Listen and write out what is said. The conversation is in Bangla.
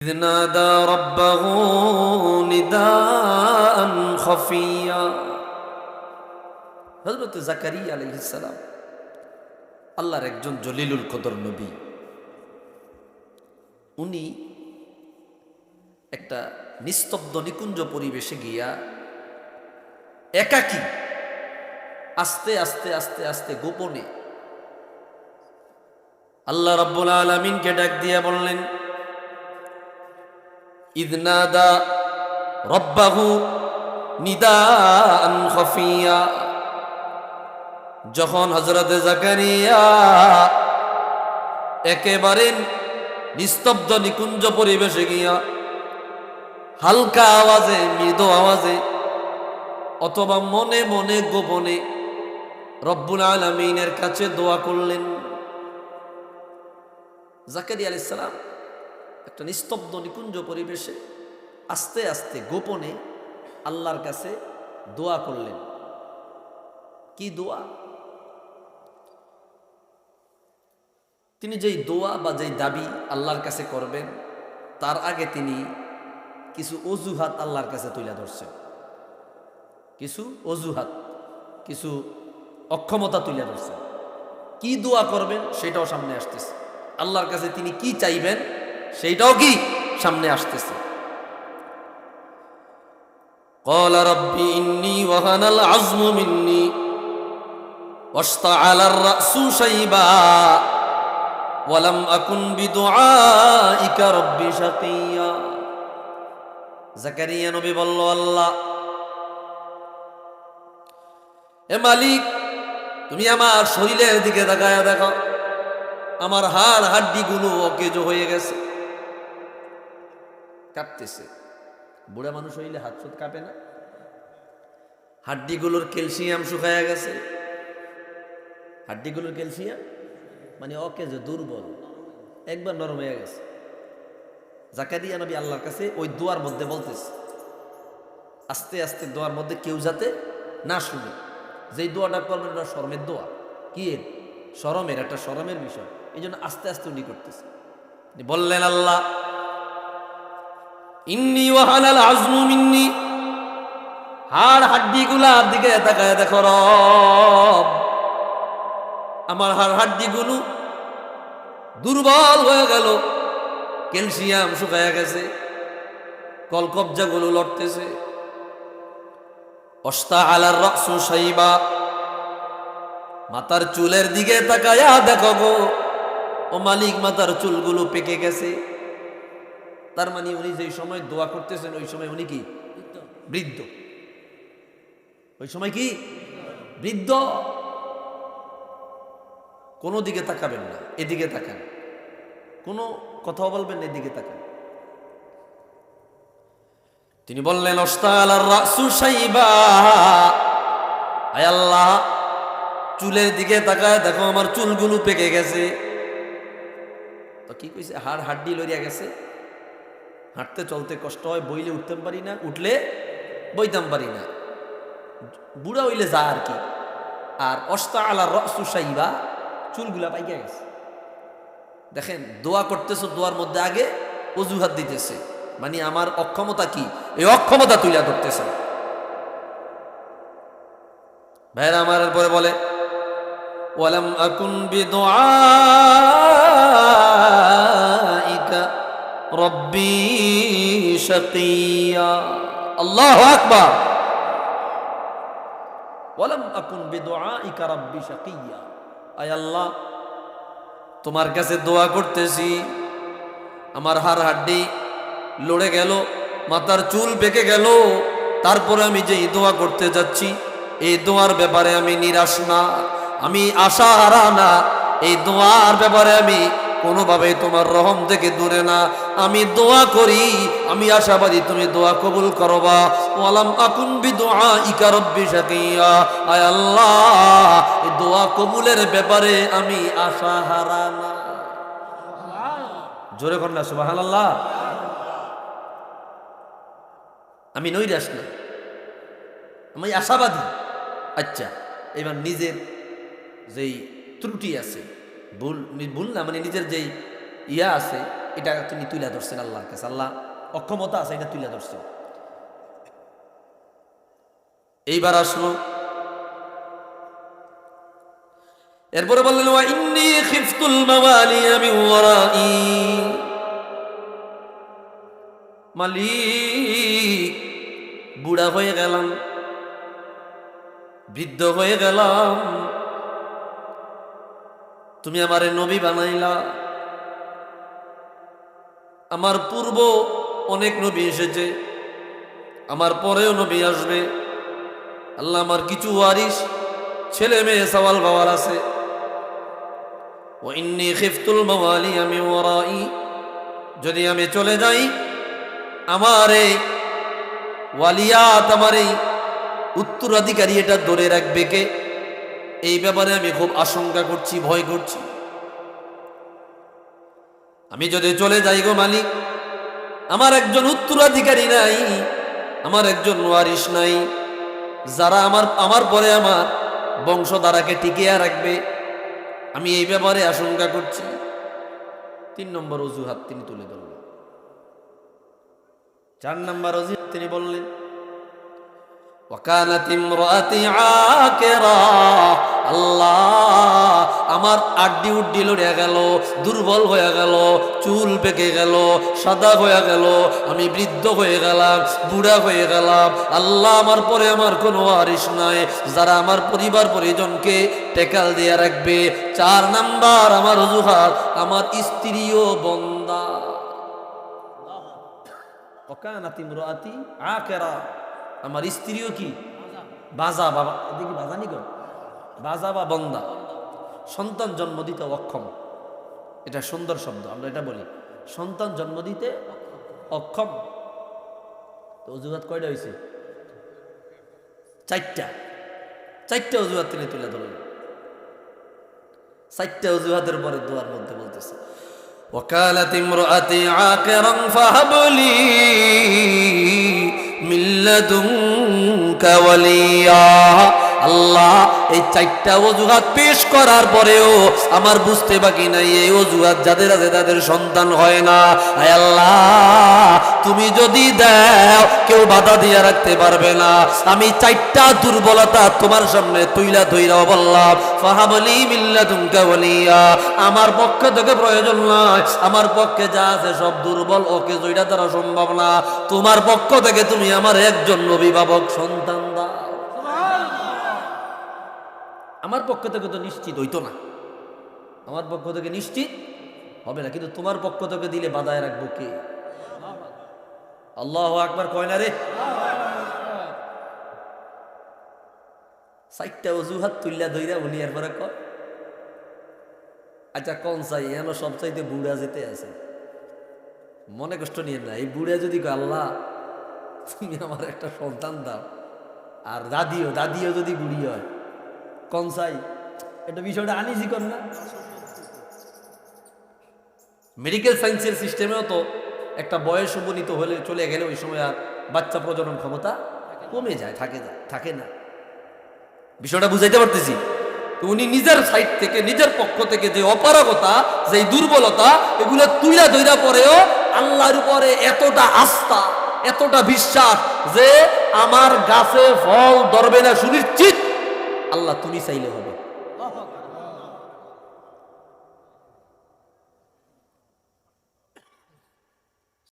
إذ نادى ربه نداء خفيا হজরত জাকারিয়া আলাইহিসসালাম আল্লাহর একজন জলিলুল কদর নবী উনি একটা নিস্তব্ধ নিকুঞ্জ পরিবেশে গিয়া একাকী আস্তে আস্তে আস্তে আস্তে গোপনে আল্লাহ রব্বুল আলমিনকে ডাক দিয়া বললেন খফিয়া। যখন হজরতে জাকারিয়া একেবারে নিস্তব্ধ, নিকুঞ্জ পরিবেশে গিয়া হালকা আওয়াজে, মৃদু আওয়াজে অথবা মনে মনে গোপনে রব্বুল আলমিনের কাছে দোয়া করলেন। জাকারিয়া আলাইসালাম একটা নিস্তব্ধ, নিকুঞ্জ পরিবেশে আস্তে আস্তে গোপনে আল্লাহর কাছে দোয়া করলেন। কি দোয়া? তিনি যেই দোয়া বা যেই দাবি আল্লাহর কাছে করবেন, তার আগে তিনি কিছু অজুহাত আল্লাহর কাছে তুলে ধরছেন। কিছু অজুহাত, কিছু অক্ষমতা তুলে ধরছেন। কি দোয়া করবেন সেটাও সামনে আসতেছে। আল্লাহর কাছে তিনি কি চাইবেন সেইটাও কি সামনে আসতেছে قال رب إني وهن العظم مني واشتعل الرأس شيبا ولم أكن بدعائك رب شقيا জাকারিয়া নবী বলল আল্লাহ এ মালিক তুমি আমার শরীরের দিকে তাকায় দেখো আমার হাড় হাড্ডিগুলো অকেজ হয়ে গেছে কাঁপতেছে। বুড়া মানুষ হইলে হাত সুত কাঁপে না? হাড্ডিগুলোর ক্যালসিয়াম শুকায়া গেছে। হাড্ডিগুলোর ক্যালসিয়াম? মানে অকেজ দুর্বল, একবার নরম হয়ে গেছে। জাকারিয়া নবী আল্লাহর কাছে ওই দোয়ার মধ্যে বলতেছে, আস্তে আস্তে দোয়ার মধ্যে কেউ যাতে না শুনে। যেই দোয়াটা করবেন ওটা শরমের দোয়া। কি এর? শরমের, একটা শরমের বিষয়। এই জন্য আস্তে আস্তে উনি করতেছে। বললেন, আল্লাহ ইন্নি ওয়াহালাল আজমু মিন্নি। হাড় হাড্ডি গুলার দিকে তাকায় দেখো রব। আমার হাড় হাড্ডি গুলো দুর্বল হয়ে গেল। ক্যালসিয়াম শুকায়া গেছে। কলকবজা গুলো লড়তেছে। অস্তা আলার রক্সু সাইবা। মাতার চুলের দিকে তাকায়া দেখো গো। ও মালিক মাতার চুলগুলো পেকে গেছে। তার মানে উনি যেই সময় দোয়া করতেছেন ওই সময় উনি কি? বৃদ্ধ। ওই সময় কি? বৃদ্ধ। কোনো দিকে তাকাবেন না এদিকে তাকান। কোনো কথাও বলবেন না এদিকে তাকান। তিনি বললেন আল্লাহ চুলের দিকে তাকায় দেখো আমার চুলগুলো পেকে গেছে। তো কি কইছে? হাড় হাড্ডি লড়িয়া গেছে? হাঁটতে চলতে কষ্ট হয়, বইলে উঠতে পারি না, উঠলে বইতাম পারি না। বুড়া হইলে যা আর কি। আর অস্তা আলার রসু সাইবা, চুলগুলা পাইকা গেছে। দেখেন, দোয়া করতেছো দোয়ার মধ্যে আগে অজুহাত দিতেছে। মানে আমার অক্ষমতা কি? এই অক্ষমতা তুলিয়া ধরতেছে। ভাইরা আমার পরে বলে, ওয়ালাম আকুন তোমার কাছে দোয়া করতেছি। আমার হাড় হাড্ডি লড়ে গেল, মাথার চুল পেকে গেল। তারপরে আমি যে দোয়া করতে যাচ্ছি, এই দোয়ার ব্যাপারে আমি নিরাশ না। আমি আশা হারা না। এই দোয়ার ব্যাপারে আমি কোনোভাবে তোমার রহম থেকে দূরে না। আমি দোয়া করি, আমি আশাবাদী, তুমি দোয়া কবুল করবা। ওয়ালাম আকুন বি দোয়া ইকা রব্বি শাকিয়া। আয় আল্লাহ দোয়া কবুলের ব্যাপারে আমি আশা হারা না। জোরে কর না, সুবহানাল্লাহ। আমি নৈরাশ না। আমি আশাবাদী। আচ্ছা এবার নিজের যেই ত্রুটি আছে ভুল ভুল না মানে নিজের যেই ইয়া আছে, এটা তিনি তুলে ধরছেন আল্লাহর কাছে। আল্লাহ অক্ষমতা আছে, এটা তুলে ধরছেন। এইবার আসলো। এরপরে বললেন, ওয়া ইন্নি খিফতুল মাওয়ালিয়া মিন ওয়ারাই মালিক। বুড়া হয়ে গেলাম, বৃদ্ধ হয়ে গেলাম। তুমি আমারে নবী বানাইলা। আমার পূর্ব অনেক নবী এসেছে, আমার পরেও নবী আসবে। আল্লাহ আমার কিছু ওয়ারিস ছেলে মেয়ে, সওয়াল বাবার আছে। ও ইন্নি খিফতুল মাওয়ালি আমি ওরাই যদি আমি চলে যাই, আমার এই ওয়ালিয়াত, আমার এই উত্তরাধিকারী এটা ধরে রাখবে কে? এই ব্যাপারে আমি খুব আশঙ্কা করছি, ভয় করছি। আমি যদি চলে যাই গো মালিক, আমার একজন উত্তরাধিকারী নাই, আমার একজন ওয়ারিস নাই, যারা আমার আমার পরে আমার বংশধারাকে টিকিয়ে রাখবে, আমি এই ব্যাপারে আশঙ্কা করছি। তিন নম্বর অজুহাত তিনি তুলে ধরলেন। চার নম্বর অজুহাত তিনি বললেন ওয়াকানাত ইমরাতি আকিরা। আল্লাহ, আমার আড্ডি উড্ডি লড়ে গেল, দুর্বল হয়ে গেল, চুল পেকে গেল, সাদা হয়ে গেল, আমি বৃদ্ধ হয়ে গেলাম, বুড়া হয়ে গেলাম। আল্লাহ আমার পরে আমার কোনো আরিস নাই, যারা আমার পরিবার পরিজনকে টেকাল দিয়ে রাখবে। চার নাম্বার, আমার অজুহাত, আমার স্ত্রীও বন্দা। ওকানাত ইমরাতি আকিরা। আমার স্ত্রীও কি বাজা বাবা এদিকে বাজানি কর বাজা বা বন্দা সন্তান জন্ম দিতে অক্ষম এটা সুন্দর শব্দ আমরা এটা বলি সন্তান জন্ম দিতে অক্ষম তো অজুহাত কয়টা হয়েছে চারটা চারটা অজুহাত তিনি তুলে ধরলেন চারটা অজুহাতের পরে দুয়ার মধ্যে বলতেছে وكالت امرأتي عاقرا فهب لي من لدنك وليا. আল্লাহ, এই চারটা অজুহাত পেশ করার পরেও আমার বুঝতে বাকি নাই, এই অজুহাত যাদের আছে তাদের সন্তান হয় না। আল্লাহ, তুমি যদি দাও, কেউ বাধা দিয়ে রাখতে পারবে না। আমি চারটা দুর্বলতা তোমার সামনে তুইলা ধইরা বললাম, ফাহাবলি মিল্লা তুমকা বলিয়া আমার পক্ষে থেকে প্রয়োজন নয় আমার পক্ষে যা আছে সব দুর্বল, ওকে জয়টা দ্বারা সম্ভব না। তোমার পক্ষ থেকে তুমি আমার একজন অভিভাবক সন্তান দাও আমার পক্ষ থেকে তো নিশ্চিত হইতো না। আমার পক্ষ থেকে নিশ্চিত হবে না, কিন্তু তোমার পক্ষ থেকে দিলে বাধায় রাখব কে? আল্লাহ আকবার কয় না রে? সাইটটা অজুহাত তুললা ধইরা উনি এরপরে কয় আচ্ছা কন চাই এন সব চাইতে বুড়া যেতে আছে। মনে কষ্ট নিয়ে না, এই বুড়া যদি আল্লাহ, তুমি আমার একটা সন্তান দাও। আর দাদিও দাদিও যদি বুড়ি হয় কনসাই এটা বিষয়টা আনিজি কর না। মেডিকেল সায়েন্সের সিস্টেমেও তো একটা বয়স উপনীত হলে চলে গেলে ওই সময় আর বাচ্চা প্রজনন ক্ষমতা কমে যায়, থাকে না থাকে না। বিষয়টা বুঝাইতে পারতেছি? তো উনি নিজের সাইড থেকে, নিজের পক্ষ থেকে যে অপারগতা যে দুর্বলতা, এগুলো তুইরা দইরা পরেও আল্লাহর উপরে এতটা আস্থা, এতটা বিশ্বাস যে আমার গাছে ফল ধরবে না সুনিশ্চিত। আল্লাহ তুমি চাইলে হবে।